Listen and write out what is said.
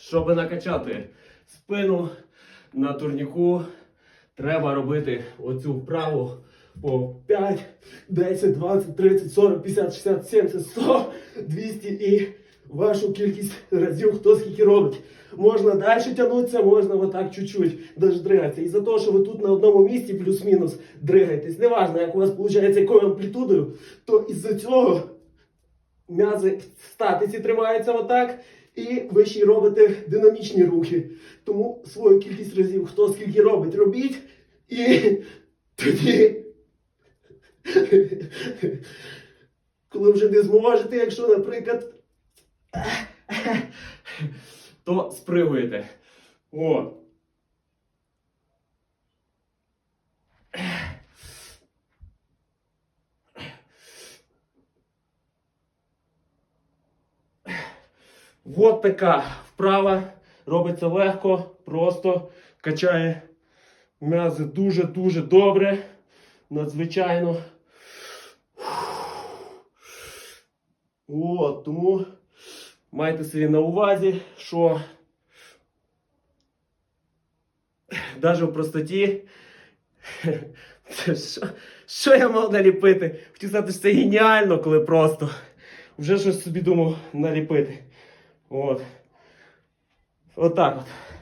щоб накачати спину на турніку, треба робити оцю вправу по 5, 10, 20, 30, 40, 50, 60, 70, 100, 200 і вашу кількість разів, хто скільки робить. Можна далі тягнутися, можна отак чуть-чуть дригатися. І за те, що ви тут на одному місці плюс-мінус дригаєтесь, неважно, як у вас виходить, якою амплітудою, то із-за цього м'язи в статиці тримаються отак, і ви ще робите динамічні рухи. Тому свою кількість разів, хто скільки робить, робіть. І тоді, коли вже не зможете, якщо, наприклад, то спригуєте. О. Вот така вправа. Робиться легко, просто качає м'язи дуже-дуже добре. Надзвичайно. От, тому майте собі на увазі, що навіть в простоті. Що, що я мав наліпити? Хотів сказати, що це геніально, коли просто вже щось собі думав наліпити. От. Отак от. У!